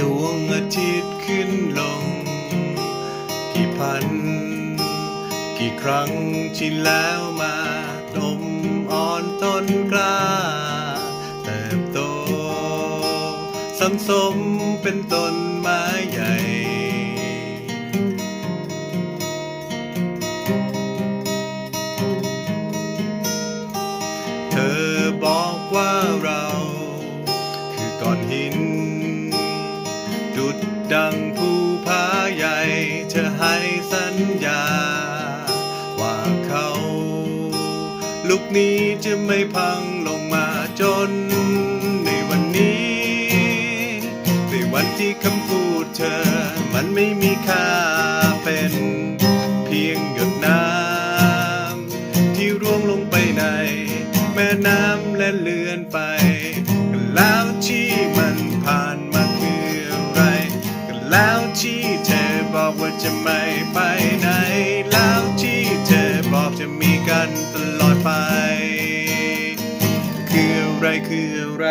ดวงอาทิตย์ขึ้นลง กี่พัน กี่ครั้งที่แล้วมาดมอ่อนต้นกล้า เติบโตสังสมเป็นต้นไม้ใหญ่เธอบอกว่าเรา คือก้อนหิน ดุดดังภูผาใหญ่เธอให้สัญญา ว่าเขาลูกนี้จะไม่พังลงมาจน ในวันนี้ ในวันที่คำพูดเธอ มันไม่มีค่าเป็น เพียงหยดน้ำที่ร่วงลงไปใน แม่น้ำและเลือนไป บอกว่าจะไม่ไปไหน แล้วที่เธอบอกจะมีกันตลอดไป คืออะไรคืออะไร